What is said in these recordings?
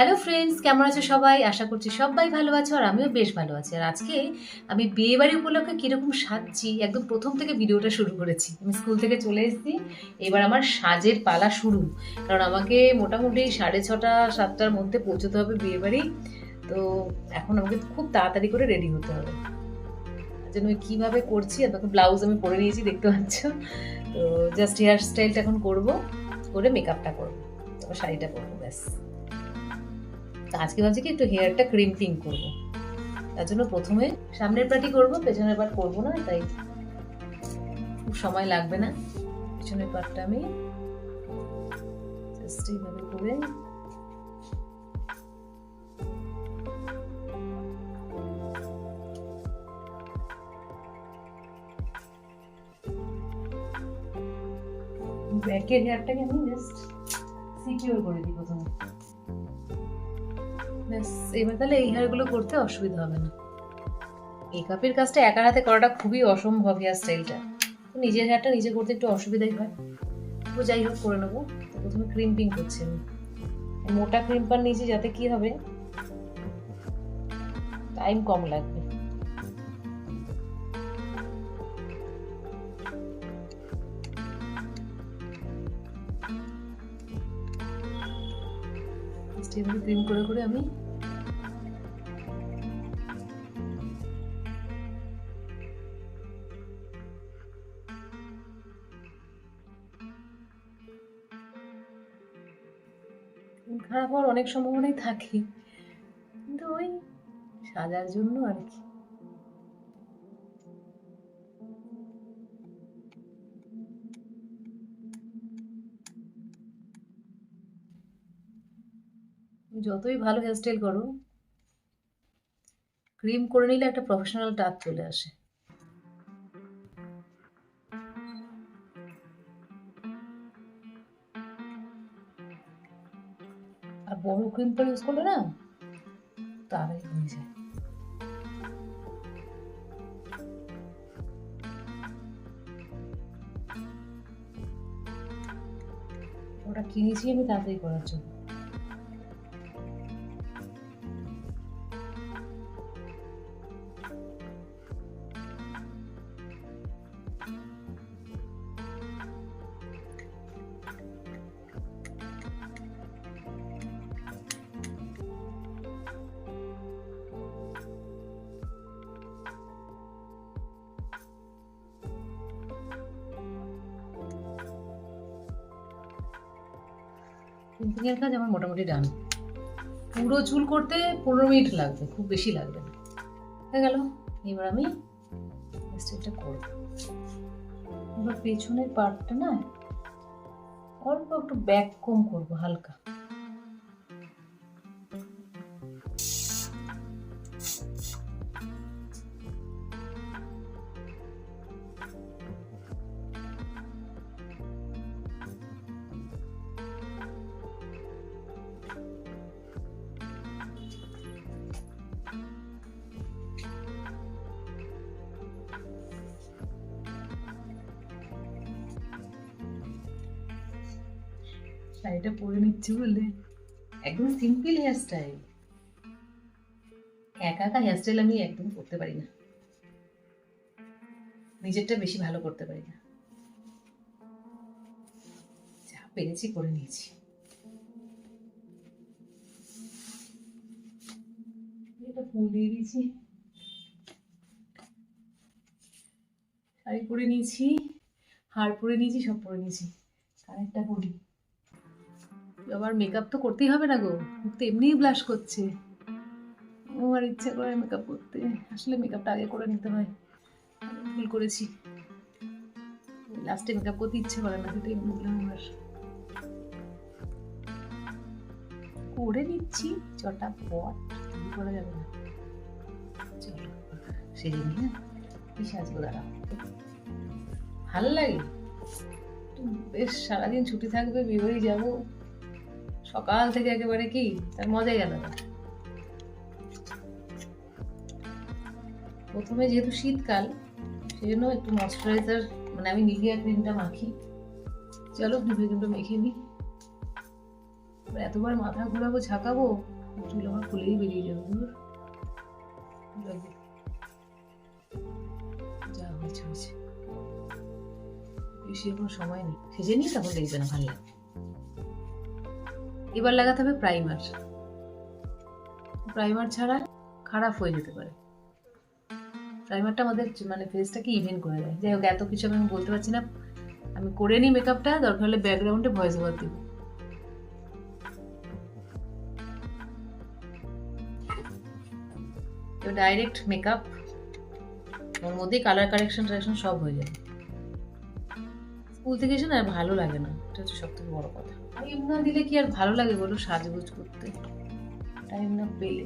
Hello friends কেমন আছো সবাই? আশা করছি সবাই ভালো আছো আর আমিও বেশ ভালো আছি। আর আজকে আমি বিয়ে বাড়ি উপলক্ষে কীরকম সাজছি, একদম প্রথম থেকে ভিডিওটা শুরু করেছি। আমি স্কুল থেকে চলে এসেছি। এবার আমার সাজের পালা শুরু। কারণ আমাকে মোটামুটি সাড়ে ছটা, সাতটার মধ্যে পৌঁছতে হবে বিয়ে বাড়ি তো এখন আমাকে খুব তাড়াতাড়ি করে রেডি হতে হবে। জন্য কীভাবে করছি তখন ব্লাউজ আমি পরে নিয়েছি, দেখতে পাচ্ছ? তো জাস্ট হেয়ার স্টাইলটা এখন করব, করে মেকআপটা করব। তারপর শাড়িটা পরবো, ব্যাস। আজকে ভাবছি কি একটু হেয়ারটা ক্রিম ক্রিম্পিং করব। তার জন্য প্রথমে সামনের পার্টি করব, পেছনের পার্ট করব না, তাই খুব সময় লাগবে না। পেছনের পার্টটা আমি জাস্ট এইভাবে করে ব্যাকের হেয়ারটাকে আমি জাস্ট সিকিউর করে দিই প্রথমে। ব্যাস, এবার তাহলে এই হেয়ারগুলো করতে অসুবিধা হবে না। মেকআপের কাজটা একার হাতে করাটা খুবই অসম্ভব হেয়ার স্টাইলটা নিজের হেয়ারটা নিজে করতে একটু অসুবিধাই হয়। তো যাই হোক, করে নেব। প্রথমে ক্রিম্পিং করছি আমি। মোটা ক্রিম্পার নিয়েছি, যাতে কি হবে? টাইম কম লাগবে। এভাবে ক্রিম করে করে আমি খারাপ হওয়ার অনেক সম্ভাবনাই থাকে। কিন্তু ওই সাজার জন্য আর কি। যতই ভালো হেয়ারস্টাইল করো ক্রিম করে নিলে একটা প্রফেশনাল টাচ চলে আসে। আর বড় ক্রিমটা ইউজ করলে না তাড়াতাড়ি হয়ে যায়। ওটা কিনেছি আমি তাড়াতাড়ি করার জন্য। প্রিন্টিংয়ের কাজ আমার মোটামুটি ডান পুরো চুল করতে পনেরো মিনিট লাগবে, খুব বেশি লাগবে হয়ে গেল। এবার আমি স্টেপটা করব। এবার পেছনের পার্টটা না অল্প একটু ব্যাক কম করব, হালকা। শাড়িটা পরে নিচ্ছি বলে একদম সিম্পল হেয়ার স্টাইল একা একা হেয়ার স্টাইল আমি একদম করতে পারি না। নিজেরটা বেশি ভালো করতে পারি না। যা পেরেছি করে নিয়েছি। এটা দিয়েছি। শাড়ি পরে নিয়েছি, হার পরে নিয়েছি, সব পরে নিয়েছি। কানেরটা পরি। আবার মেকআপ তো করতেই হবে না গো। তো এমনিই ব্লাশ করছে। আমার ইচ্ছা করে মেকআপ করতে। আসলে মেকআপটা আগে করে নিতে হয়। ভুল করেছি। লাস্টে মেকআপ করতে ইচ্ছে করে না সেটাই বুঝলাম আমার করে নিচ্ছি চটা পট করা যাবে না। চলো নিয়ে কি সাজবো দাঁড়া ভালো লাগে? বেশ, সারাদিন ছুটি থাকবে বিয়ে যাব। সকাল থেকে একেবারে কি? তার মজাই আলাদা। প্রথমে যেহেতু শীতকাল সেই জন্য একটু ময়শ্চারাইজার মানে আমি নিভিয়া ক্রিমটা মাখি। চলো নিভিয়া ক্রিমটা মেখে নিই। এতবার মাথা ঘোরাবো, ঝাঁকাবো, চুল আমার খুলেই বেরিয়ে যাবে। যা হয়েছে হয়েছে। বেশি এখন সময় নেই। সেজে নিই তখন দেখবে না, ভালো লাগে এবার লাগাতে হবে প্রাইমার প্রাইমার ছাড়া খারাপ হয়ে যেতে পারে। প্রাইমারটা আমাদের মানে ফেসটাকে ইভেন করে দেয়। যাই হোক, এত কিছু আমি বলতে পারছি না। আমি করে নিই মেকআপটা দরকার হলে ব্যাকগ্রাউন্ডে ভয়েস ওভার দিব। ডাইরেক্ট মেকআপ ওর মধ্যেই কালার কারেকশন সব হয়ে যাবে। স্কুল থেকে এসে না আর ভালো লাগে না। এটা হচ্ছে সব থেকে বড় কথা। টাইম না দিলে কি আর ভালো লাগে বলো? সাজগোজ করতে। টাইম না পেলে।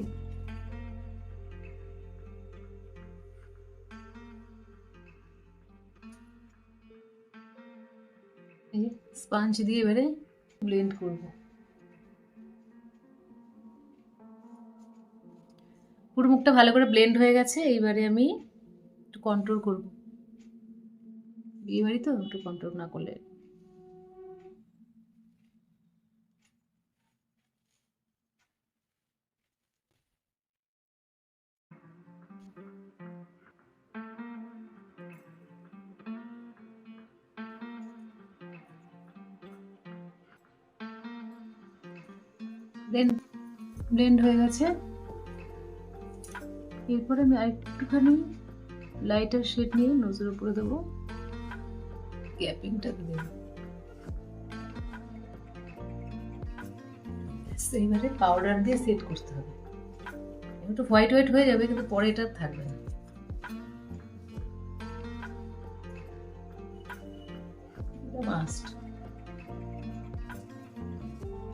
স্পাঞ্চ দিয়ে এবারে ব্লেন্ড করব। পুরো মুখটা ভালো করে ব্লেন্ড হয়ে গেছে। এইবারে আমি একটু কন্ট্রোল করব। বিয়ে বাড়ি তো একটু কন্ট্রোল না করলে। ব্লেন্ড হয়ে গেছে। এরপরে আমি আরেকটুখানি লাইটার শেড নিয়ে নজর উপরে দেবো। গ্যাপিংটা দেবো। এইবারে পাউডার দিয়ে সেট করতে হবে। একটু হোয়াইট হোয়াইট হয়ে যাবে, কিন্তু পরে এটা থাকবে না।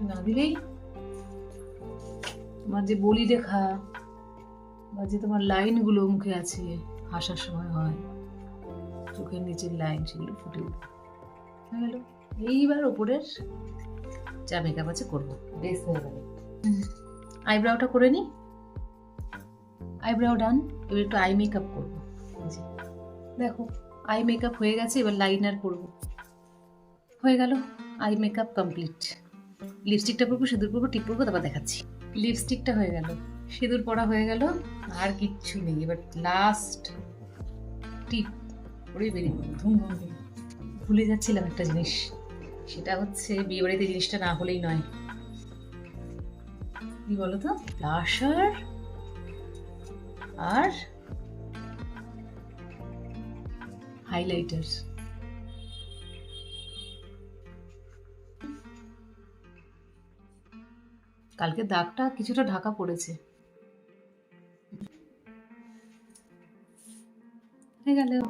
না দিলেই তোমার যে বলি রেখা বা যে তোমার লাইনগুলো মুখে আছে, হাসার সময় হয়। চোখের নিচের লাইন সেগুলো ফুটে উঠবে। হয়ে গেল। এইবার ওপরের যা মেকআপ আছে করব। বেশ হয়ে গেল আইব্রাউটা করে নিই আইব্রাউ ডান এবার একটু আই মেকআপ করব। দেখো আই মেকআপ হয়ে গেছে এবার লাইনার করব। হয়ে গেল আই মেকআপ কমপ্লিট লিপস্টিকটা পরবো সিঁদুর পরবো টিপ পরবো তারপর দেখাচ্ছি। লিপস্টিকটা হয়ে গেল। সিঁদুর পরা হয়ে গেল আর কিচ্ছু নেই। এবার লাস্ট টিপ। ধুম। ভুলে যাচ্ছিলাম একটা জিনিস। সেটা হচ্ছে বিয়ে বাড়িতে জিনিসটা না হলেই নয়। কি বলো তো ব্লাশার আর হাইলাইটার। কালকে দাগটা কিছুটা ঢাকা পড়েছে। গেল।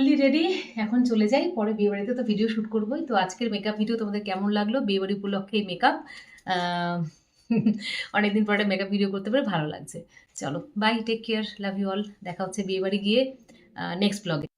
ফুললি রেডি এখন চলে যাই। পরে বিয়েবাড়িতে তো ভিডিও শ্যুট করবোই। তো আজকের মেকআপ ভিডিও তোমাদের কেমন লাগল? বিয়েবাড়ি উপলক্ষে এই মেকআপ অনেকদিন পরে মেকআপ ভিডিও করতে পারে ভালো লাগছে। চলো bye take care love you all দেখা হচ্ছে বিয়েবাড়ি গিয়ে নেক্সট ব্লগে